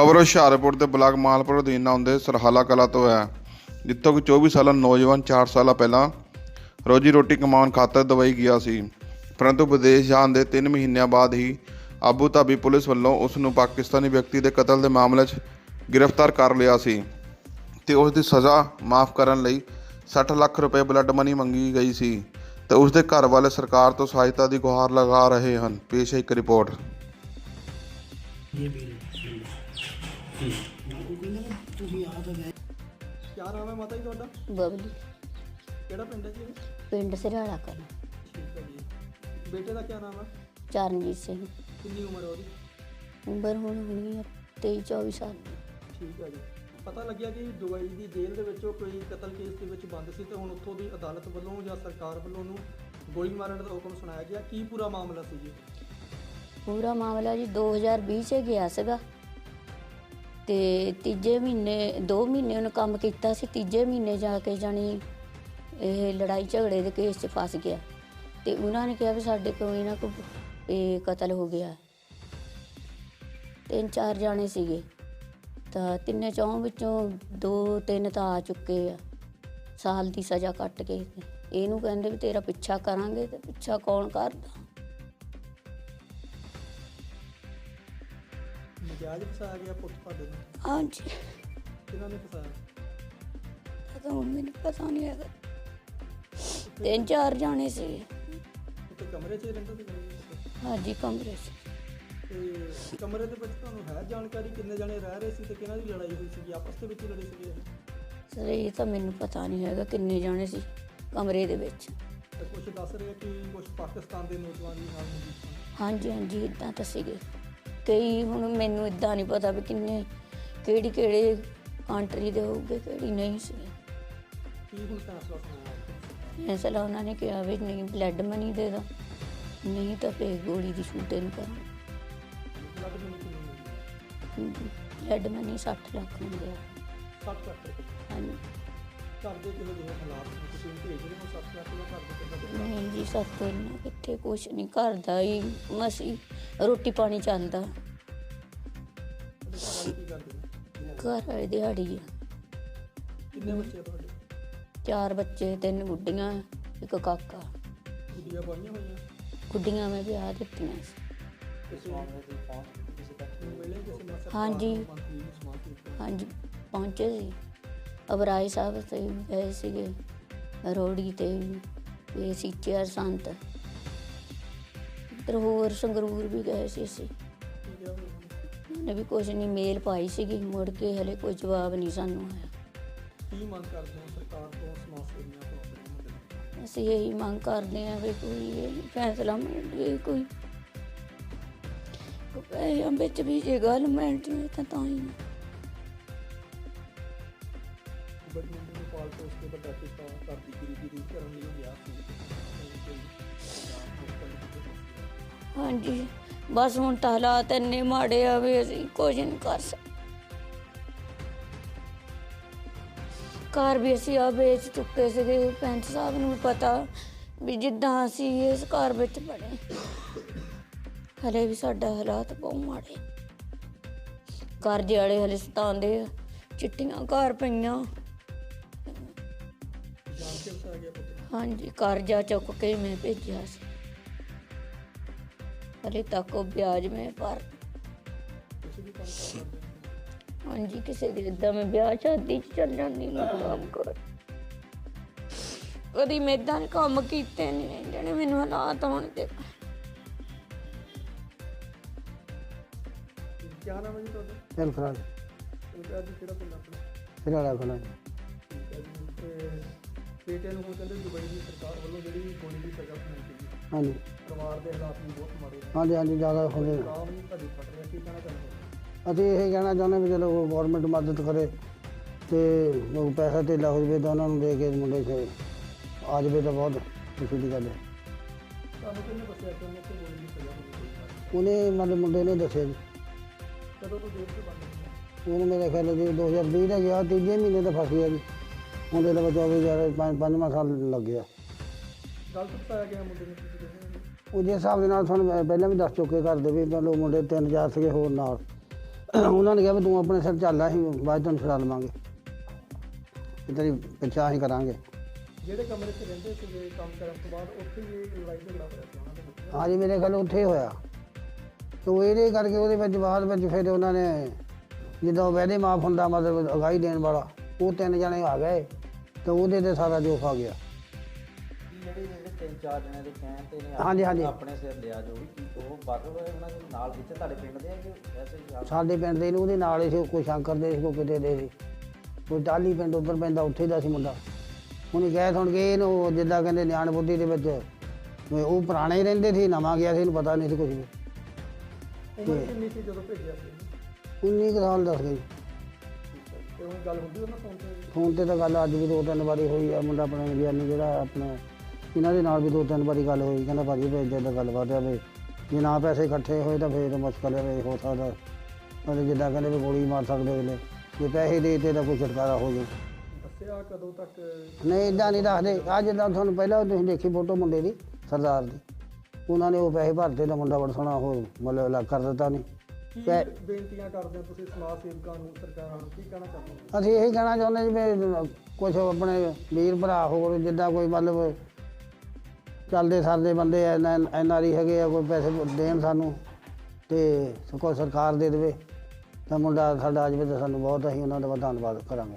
ਖਬਰ ਹੁਸ਼ਿਆਰਪੁਰ ਦੇ ਬਲਾਕ ਮਾਲਪੁਰ ਅਧੀਨ ਆਉਂਦੇ ਸਰਹਾਲਾ ਕਲਾ ਤੋਂ ਹੈ, ਜਿੱਥੋਂ ਕਿ 24 ਸਾਲਾ ਨੌਜਵਾਨ 4 ਸਾਲਾਂ ਪਹਿਲਾਂ ਰੋਜੀ ਰੋਟੀ ਕਮਾਉਣ ਖਾਤਰ ਦੁਬਈ ਗਿਆ ਸੀ। ਪਰੰਤੂ ਵਿਦੇਸ਼ ਜਾਣ ਦੇ 3 ਮਹੀਨਿਆਂ ਬਾਅਦ ਹੀ ਆਬੂ ਧਾਬੀ ਪੁਲਿਸ ਵੱਲੋਂ ਉਸ ਨੂੰ ਪਾਕਿਸਤਾਨੀ ਵਿਅਕਤੀ ਦੇ ਕਤਲ ਦੇ ਮਾਮਲੇ 'ਚ ਗ੍ਰਿਫਤਾਰ ਕਰ ਲਿਆ ਸੀ ਤੇ ਉਸ ਦੀ ਸਜ਼ਾ ਮਾਫ ਕਰਨ ਲਈ 60 ਲੱਖ ਰੁਪਏ ਬਲੱਡ ਮਨੀ ਮੰਗੀ ਗਈ ਸੀ ਤੇ ਉਸ ਦੇ ਘਰ ਵਾਲੇ ਸਰਕਾਰ ਤੋਂ ਸਹਾਇਤਾ ਦੀ ਗੁਹਾਰ ਲਗਾ ਰਹੇ ਹਨ, ਪੇਸ਼ ਹੈ ਇੱਕ ਰਿਪੋਰਟ। ਕਿਆ ਨਾਮ ਹੈ ਮਾਤਾ ਜੀ ਤੁਹਾਡਾ? ਬਬਲੀ। ਕਿਹੜਾ ਪਿੰਡ ਹੈ ਜੀ ਇਹ? ਪਿੰਡ ਸਿਰਾੜਾ ਕਲਾਂ। ਠੀਕ ਹੈ ਜੀ। ਬੇਟੇ ਦਾ ਕਿਆ ਨਾਮ ਹੈ? ਚਰਨਜੀਤ ਸਿੰਘ। ਕਿੰਨੀ ਉਮਰ ਹੈ ਉਹਦੀ? ਉਮਰ ਹੁਣ ਹੋਣੀ ਹੈ 23 24 ਸਾਲ ਦੀ। ਠੀਕ ਹੈ ਜੀ। ਪਤਾ ਲੱਗਿਆ ਕਿ ਦੁਬਈ ਦੀ ਜੇਲ੍ਹ ਦੇ ਵਿੱਚੋਂ ਕੋਈ ਕਤਲ ਕੇਸ ਦੇ ਵਿੱਚ ਬੰਦ ਸੀ ਤੇ ਹੁਣ ਉੱਥੋਂ ਦੀ ਅਦਾਲਤ ਵੱਲੋਂ ਜਾਂ ਸਰਕਾਰ ਵੱਲੋਂ ਉਹਨੂੰ ਗੋਲੀ ਮਾਰਨ ਦਾ ਹੁਕਮ ਸੁਣਾਇਆ ਗਿਆ। ਕੀ ਪੂਰਾ ਮਾਮਲਾ ਸੀ ਜੀ? ਪੂਰਾ ਮਾਮਲਾ ਜੀ 2020 ਚ ਗਿਆ ਸੀਗਾ। ਤੇ ਤੀਜੇ ਮਹੀਨੇ 2 ਮਹੀਨੇ ਉਹਨੇ ਕੰਮ ਕੀਤਾ ਸੀ, ਤੀਜੇ ਮਹੀਨੇ ਜਾ ਕੇ ਜਾਣੀ ਇਹ ਲੜਾਈ ਝਗੜੇ ਦੇ ਕੇਸ 'ਚ ਫਸ ਗਿਆ। ਤੇ ਉਹਨਾਂ ਨੇ ਕਿਹਾ ਵੀ ਸਾਡੇ ਕੋਲ ਇਹਨਾਂ ਕੋ ਇਹ ਕਤਲ ਹੋ ਗਿਆ। ਤਿੰਨ ਚਾਰ ਜਾਣੇ ਸੀਗੇ। ਤਾਂ ਤਿੰਨੇ ਚੌਂ ਵਿੱਚੋਂ ਦੋ, ਤਿੰਨ ਤਾਂ ਆ ਚੁੱਕੇ ਆ। ਸਾਲ ਦੀ ਸਜ਼ਾ ਕੱਟ ਕੇ। ਇਹਨੂੰ ਕਹਿੰਦੇ ਵੀ ਤੇਰਾ ਪਿੱਛਾ ਕਰਾਂਗੇ ਤੇ ਪਿੱਛਾ ਕੌਣ ਕਰਦਾ? ਨਜਾਇਜ਼ ਫਸਾਇਆ ਗਿਆ ਪੁੱਤ ਤੁਹਾਡੇ ਨੂੰ? ਹਾਂਜੀ। ਕਿਹਨਾਂ ਨੇ ਫਸਾਇਆ? ਪਤਾ ਹੁਣ ਮੈਨੂੰ ਪਤਾ ਨਹੀਂ ਹੈਗਾ। ਤਿੰਨ ਚਾਰ ਜਾਣੇ ਸੀ। ਉੱਥੇ ਕਮਰੇ 'ਚ ਹੀ ਰਹਿੰਦਾ ਸੀ ਜੀ? ਹਾਂਜੀ ਕਮਰੇ 'ਚ। ਤੇ ਕਮਰੇ ਦੇ ਵਿੱਚ ਤੁਹਾਨੂੰ ਹੈ ਜਾਣਕਾਰੀ ਕਿੰਨੇ ਜਣੇ ਰਹਿ ਰਹੇ ਸੀ ਤੇ ਕਿਹਨਾਂ ਦੀ ਲੜਾਈ ਹੋਈ ਸੀ ਆਪਸ ਦੇ ਵਿੱਚ ਹੀ ਲੜੇ ਸੀਗੇ ਇਹ? ਸਰ ਇਹ ਤਾਂ ਮੈਨੂੰ ਪਤਾ ਨਹੀਂ ਹੈਗਾ ਕਿੰਨੇ ਜਾਣੇ ਸੀ ਕਮਰੇ ਦੇ ਵਿੱਚ। ਤੇ ਕੁਝ ਦੱਸ ਰਹੇ ਆ ਕਿ ਕੁਝ ਪਾਕਿਸਤਾਨ ਦੇ ਨੌਜਵਾਨ ਵੀ ਨਾਲ ਮੌਜੂਦ ਸਨ ਹਾਂਜੀ ਹਾਂਜੀ ਇਦਾਂ ਤਾਂ ਸੀਗੇ। ਕਈ ਹੁਣ ਮੈਨੂੰ ਇਦਾਂ ਨਹੀਂ ਪਤਾ ਵੀ ਕਿੰਨੇ ਕਿਹੜੀ ਕਿਹੜੇ ਕੰਟਰੀ ਦੇ ਹੋਊਗੇ ਕਿਹੜੀ ਨਹੀਂ ਸੀ। ਕੀ ਹੁਣ ਫੈਸਲਾ ਸੁਣਾਇਆ ਫੈਸਲਾ ਉਹਨਾਂ ਨੇ ਕਿਹਾ ਵੀ ਨਹੀਂ ਬਲੱਡ ਮਨੀ ਦੇ ਦੋ ਨਹੀਂ ਤਾਂ ਫੇਰ ਗੋਲੀ ਦੀ ਸ਼ੂਟਿੰਗ ਕਰਾਂ ਬਲੱਡ ਮਨੀ 60 ਲੱਖ ਮੰਗਿਆ 60 ਲੱਖ ਰੁਪਏ। ਹਾਂਜੀ। ਘਰ ਦੇ ਕਿਹੋ ਜਿਹੇ ਹਾਲਾਤ ਨੇ ਤੁਸੀਂ ਉਹਨੂੰ ਭੇਜ ਰਹੇ ਹੋ 60 ਲੱਖ ਦਾ ਘਰ ਦੇ ਕਿੱਦਾਂ ਦੇ ਨਹੀਂ ਜੀ ਸਾਤੋਂ ਇੰਨਾ ਕਿੱਥੇ ਕੁਛ ਨਹੀਂ ਕਰਦਾ ਹੀ ਮਸੀ ਰੋਟੀ ਪਾਣੀ ਤੁਹਾਡੇ ਘਰ ਵਾਲੇ ਕੀ ਕਰਦੇ ਨੇ ਘਰ ਵਾਲੀ ਦਿਹਾੜੀ ਆ। ਕਿੰਨੇ ਬੱਚੇ ਆ ਤੁਹਾਡੇ? ਚਾਰ ਬੱਚੇ ਤਿੰਨ ਗੁੱਡੀਆਂ ਇੱਕ ਕਾਕਾ। ਗੁੱਡੀਆਂ ਪਾਈਆਂ ਹੋਈਆਂ? ਗੁੱਡੀਆਂ ਮੈਂ ਵਿਆਹ ਦਿੱਤੀਆਂ ਸੀ। ਕਿਸੇ ਮਾਮਲੇ ਦੀ ਪਹੁੰਚ ਕਿਸੇ ਤੱਕ ਮਿਲੇ ਕਿਸੇ ਮਸਲੇ ਹਾਂਜੀ। ਹਾਂਜੀ ਪਹੁੰਚੇ ਸੀ। ਅਬਰਾਏ ਸਾਹਿਬ ਤੇ ਗਏ ਸੀਗੇ ਰੋੜੀ ਤੇ ਇਹ ਸੀਚਿਆ ਸੰਤ ਇੱਧਰ ਹੋਰ ਸੰਗਰੂਰ ਵੀ ਗਏ ਸੀ ਅਸੀਂ। ਉਹਨੇ ਵੀ ਕੁਝ ਨਹੀਂ ਮੇਲ ਪਾਈ ਸੀਗੀ ਮੁੜ ਕੇ ਹਲੇ ਕੋਈ ਜਵਾਬ ਨਹੀਂ ਸਾਨੂੰ ਆਇਆ। ਕੀ ਮੰਗ ਕਰਦੇ ਹੋ ਸਰਕਾਰ ਤੋਂ ਸਮਾਜ ਸੇਵੀਆਂ ਤੋਂ ਨੂੰ? ਅਸੀਂ ਇਹੀ ਮੰਗ ਕਰਦੇ ਹਾਂ ਵੀ ਕੋਈ ਇਹ ਫੈਸਲਾ ਮਿਲ ਜੇ ਕੋਈ। ਇਹ ਵਿੱਚ ਵੀ ਜੇ ਗੱਲ ਜੇ ਤਾਂ ਤਾਂ ਹੀ। ਬੜੀ ਮੁੰਡੇ ਨੂੰ ਪਾਲ ਪੋਸ ਕੇ ਵੱਡਾ ਕੀਤਾ ਘਰ ਦੀ ਗਰੀਬੀ ਦੂਰ ਕਰਨ ਲਈ ਉਹ ਸੀ। ਹਾਂਜੀ, ਬਸ ਹੁਣ ਤਾਂ ਹਾਲਾਤ ਇੰਨੇ ਮਾੜੇ ਆ ਵੀ ਅਸੀਂ ਕੁਝ ਨਹੀਂ ਕਰ ਸਕਦੇ ਘਰ ਵੀ ਅਸੀਂ ਆ ਵੇਚ ਚੁੱਕੇ ਸੀਗੇ ਪੈਂਚ ਸਾਹਿਬ ਨੂੰ ਪਤਾ ਵੀ ਜਿੱਦਾਂ ਅਸੀਂ ਇਸ ਘਰ ਵਿੱਚ ਬਣੇ। ਹਲੇ ਵੀ ਸਾਡਾ ਹਾਲਾਤ ਬਹੁਤ ਮਾੜੇ ਕਰਜ਼ੇ ਵਾਲੇ ਹਲੇ ਸਤਾਉਂਦੇ ਆ, ਚਿੱਟੀਆਂ ਘਰ ਪਈਆਂ। ਹਾਂਜੀ ਕਰਜ਼ਾ ਚੁੱਕ ਕੇ ਮੈਂ ਭੇਜਿਆ ਸੀ। ਹਲੇ ਤੱਕ ਉਹ ਵਿਆਜ ਮੈਂ ਭਰ ਹਾਂਜੀ ਕਿਸੇ ਦੇ ਇਦਾਂ ਮੈਂ ਵਿਆਹ ਸ਼ਾਦੀ ਚ ਚੱਲ ਜਾਂਦੀ ਮੈਂ ਕੰਮ ਕਰ। ਕਦੀ ਮੈਂ ਕੰਮ ਕੀਤੇ ਨਹੀਂ ਜਿਹੜੇ ਮੈਨੂੰ ਹਾਲਾਤ ਹੋਣ ਤੇ। ਕੀ ਨਾਮ ਹੈ ਜੀ ਤੁਹਾਡਾ? ਚੱਲ ਖਰਾ ਤੁਹਾਡਾ ਜੀ ਕਿਹੜਾ ਪਿੰਡ ਆਪਣਾ? ਹੈ ਜੀ ਤੇ ਬੇਟੇ ਨੂੰ ਹੁਣ ਕਹਿੰਦੇ ਦੁਬਈ ਦੀ ਸਰਕਾਰ ਵੱਲੋਂ ਜਿਹੜੀ ਗੋਲੀ ਦੀ ਸਜ਼ਾ ਸੁਣਾਈ ਗਈ ਹਾਂਜੀ। ਪਰਿਵਾਰ ਦੇ ਹਾਲਾਤ ਵੀ ਬਹੁਤ ਮਾੜੇ ਨੇ। ਹਾਂਜੀ ਹਾਂਜੀ ਜ਼ਿਆਦਾ ਹੋ ਗਏ। ਕੰਮ ਨਹੀਂ ਤੁਹਾਡੀ ਫਟ ਰਿਹਾ ਕੀ ਕਹਿਣਾ ਚਾਹੁੰਦੇ ਹੋ? ਅਸੀਂ ਇਹ ਕਹਿਣਾ ਚਾਹੁੰਦੇ ਵੀ ਚਲੋ ਗਵਰਨਮੈਂਟ ਮਦਦ ਕਰੇ ਤੇ ਉਹ ਪੈਸਾ ਧੇਲਾ ਹੋ ਜਵੇ ਤਾਂ ਉਹਨਾਂ ਨੂੰ ਦੇ ਕੇ ਮੁੰਡੇ ਸੇ ਆ ਜਵੇ ਤਾਂ ਬਹੁਤ ਖੁਸ਼ੀ ਦੀ ਗੱਲ ਹੈ। ਤੁਹਾਨੂੰ ਕਿਹਨੇ ਦੱਸਿਆ ਕਿ ਉਹਨੇ ਤੇ ਗੋਲੀ ਦੀ ਸਜ਼ਾ ਹੋਈ ਹੈ ਉਹਨੇ ਮਤਲਬ ਮੁੰਡੇ ਨੇ ਦੱਸਿਆ ਜੀ। ਕਦੋਂ ਤੋਂ ਜੇਲ੍ਹ ਤੋਂ ਬੰਦ ਹੋਈ ਉਹਨੇ ਮੇਰੇ ਖਿਆਲ ਜੀ 2020 ਦਾ ਗਿਆ ਤੀਜੇ ਮਹੀਨੇ ਤਾਂ ਫਸ ਗਿਆ ਜੀ। ਉਹਦੇ ਲਈ 24 ਹਜ਼ਾਰ ਪੰਜ ਪੰਜਵਾਂ ਸਾਲ ਲੱਗ ਗਿਆ। ਗਲਤ ਬਤਾਇਆ ਗਿਆ ਮੁੰਡੇ ਨੂੰ ਤੁਸੀਂ ਕਹਿੰਦੇ ਹੋ ਉਹ ਜਿਸ ਹਿਸਾਬ ਦੇ ਨਾਲ ਤੁਹਾਨੂੰ ਮੈਂ ਪਹਿਲਾਂ ਵੀ ਦੱਸ ਚੁੱਕੇ ਘਰ ਦੇ ਵੀ ਮਤਲਬ ਮੁੰਡੇ ਤਿੰਨ ਚਾਰ ਸੀਗੇ ਹੋਰ ਨਾਲ। ਉਹਨਾਂ ਨੇ ਕਿਹਾ ਵੀ ਤੂੰ ਆਪਣੇ ਸਿਰ ਚੱਲ ਅਸੀਂ ਬਾਅਦ 'ਚ ਤੈਨੂੰ ਛੁਡਾ ਲਵਾਂਗੇ। ਵੀ ਤੇਰੀ ਪਿੱਛਾ ਅਸੀਂ ਕਰਾਂਗੇ। ਜਿਹੜੇ ਕਮਰੇ 'ਚ ਰਹਿੰਦੇ ਸੀਗੇ ਕੰਮ ਕਰਨ ਤੋਂ ਬਾਅਦ ਉੱਥੇ ਹੀ ਇਹ ਲੜਾਈ ਝਗੜਾ ਹੋਇਆ ਸੀ ਉਹਨਾਂ ਦੇ ਵਿੱਚ? ਹਾਂਜੀ ਮੇਰੇ ਖਿਆਲ ਉੱਥੇ ਹੀ ਹੋਇਆ। ਤੇ ਇਹਦੇ ਕਰਕੇ ਉਹਦੇ ਵਿੱਚ ਬਾਅਦ ਵਿੱਚ ਫਿਰ ਉਹਨਾਂ ਨੇ ਜਦੋਂ ਵੈਦੇ ਮਾਫ ਹੁੰਦਾ ਮਤਲਬ ਅਗਾਈ ਦੇਣ ਵਾਲਾ। ਉਹ ਤਿੰਨ ਜਣੇ ਆ ਗਏ ਤੇ ਉਹਦੇ ਤੇ ਸਾਰਾ ਜੋਖ ਆ ਗਿਆ। ਜਿਹੜੇ ਜਿਹੜੇ ਤਿੰਨ ਚਾਰ ਜਣੇ ਦੇ ਕਹਿਣ ਤੇ ਨੇ ਹਾਂਜੀ, ਹਾਂਜੀ। ਆਪਣੇ ਸਿਰ ਲਿਆ ਜੋ ਵੀ ਕੀ ਉਹ ਉਹਨਾਂ ਦੇ ਨਾਲ ਇੱਥੇ ਤੁਹਾਡੇ ਪਿੰਡ ਦੇ ਆ ਕਿ ਵੈਸੇ ਹੀ ਆਪ- ਸਾਡੇ ਪਿੰਡ ਦੇ ਨੂੰ ਉਹਦੇ ਨਾਲ ਹੀ ਸੀ ਕੋਈ ਸ਼ੰਕਰ ਦੇ ਸੀ ਕੋਈ ਕਿਤੇ ਦੇ ਸੀ। ਕੋਈ ਟਾਲੀ ਪਿੰਡ ਉੱਧਰ ਪੈਂਦਾ ਉੱਥੇ ਦਾ ਸੀ ਮੁੰਡਾ। ਉਹਨੇ ਕਹਿ ਸੁਣ ਕੇ ਇਹਨੂੰ ਜਿੱਦਾਂ ਕਹਿੰਦੇ ਨਿਆਣ ਬੁੱਧੀ ਦੇ ਵਿੱਚ ਵੀ ਉਹ ਪੁਰਾਣੇ ਹੀ ਰਹਿੰਦੇ ਸੀ ਨਵਾਂ ਗਿਆ ਸੀ ਇਹਨੂੰ ਪਤਾ ਨਹੀਂ ਸੀ ਕੁਝ ਵੀ। ਉਮਰ ਕਿੰਨੀ ਸੀ ਜਦੋਂ ਭੇਜਿਆ ਸੀ? 19 ਕੁ ਸਾਲ ਦੱਸ ਗਈ ਤੇ ਉਹ ਗੱਲ ਹੁੰਦੀ ਉਹਨਾਂ ਫੋਨ ਤੇ ਫੋਨ ਤੇ ਤਾਂ ਗੱਲ ਅੱਜ ਵੀ ਦੋ ਤਿੰਨ ਵਾਰੀ ਹੋਈ ਆ ਮੁੰਡਾ ਆਪਣਾ ਗਿਆਨੀ ਜਿਹੜਾ ਆਪਣਾ ਇਹਨਾਂ ਦੇ ਨਾਲ ਵੀ ਦੋ ਤਿੰਨ ਵਾਰੀ ਗੱਲ ਹੋਈ ਕਹਿੰਦਾ ਭਾਜੀ ਇੱਦਾਂ ਦਾ ਗੱਲਬਾਤ ਆ ਵੀ ਜੇ ਨਾ ਪੈਸੇ ਇਕੱਠੇ ਹੋਏ ਤਾਂ ਫੇਰ ਮੁਸ਼ਕਲ ਹੈ ਵੀ ਹੋ ਸਕਦਾ। ਮਤਲਬ ਜਿੱਦਾਂ ਕਹਿੰਦੇ ਵੀ ਗੋਲੀ ਮਾਰ ਸਕਦੇ ਅਗਲੇ। ਜੇ ਪੈਸੇ ਦੇ ਤੇ ਤਾਂ ਕੋਈ ਛੁਟਕਾਰਾ ਹੋ ਜਾਏ ਦੱਸਿਆ ਕਦੋਂ ਤੱਕ? ਨਹੀਂ ਇਦਾਂ ਨਹੀਂ ਦੱਸਦੇ। ਆ ਜਿੱਦਾਂ ਤੁਹਾਨੂੰ ਪਹਿਲਾਂ ਤੁਸੀਂ ਦੇਖੀ ਫੋਟੋ ਮੁੰਡੇ ਦੀ ਸਰਦਾਰ ਦੀ। ਉਹਨਾਂ ਨੇ ਉਹ ਪੈਸੇ ਭਰਤੇ ਤਾਂ ਮੁੰਡਾ ਬੜਾ ਸੋਹਣਾ ਉਹ ਮਤਲਬ ਅਲੱਗ ਕਰ ਦਿੱਤਾ ਨਹੀਂ ਕੀ ਬੇਨਤੀਆਂ ਕਰਦੇ ਹੋ ਤੁਸੀਂ ਸਮਾਜ ਸੇਵਕਾਂ ਨੂੰ ਸਰਕਾਰਾਂ ਨੂੰ? ਕੀ ਕਹਿਣਾ ਚਾਹੁੰਦੇ ਹੋ? ਅਸੀਂ ਇਹੀ ਕਹਿਣਾ ਚਾਹੁੰਦੇ ਜੀ ਵੀ ਕੁਝ ਆਪਣੇ ਵੀਰ ਭਰਾ ਹੋਰ ਜਿੱਦਾਂ ਕੋਈ ਮਤਲਬ ਚੱਲਦੇ ਸਰਦੇ ਬੰਦੇ ਐਨ ਐਨ ਆਰ ਆਈ ਹੈਗੇ ਆ ਕੋਈ ਪੈਸੇ ਦੇਣ ਸਾਨੂੰ ਤੇ ਕੋਈ ਸਰਕਾਰ ਦੇ ਦੇਵੇ। ਤਾਂ ਮੁੰਡਾ ਸਾਡਾ ਅੱਜ ਵੀ ਤਾਂ ਸਾਨੂੰ ਬਹੁਤ ਅਸੀਂ ਉਹਨਾਂ ਦਾ ਧੰਨਵਾਦ ਕਰਾਂਗੇ।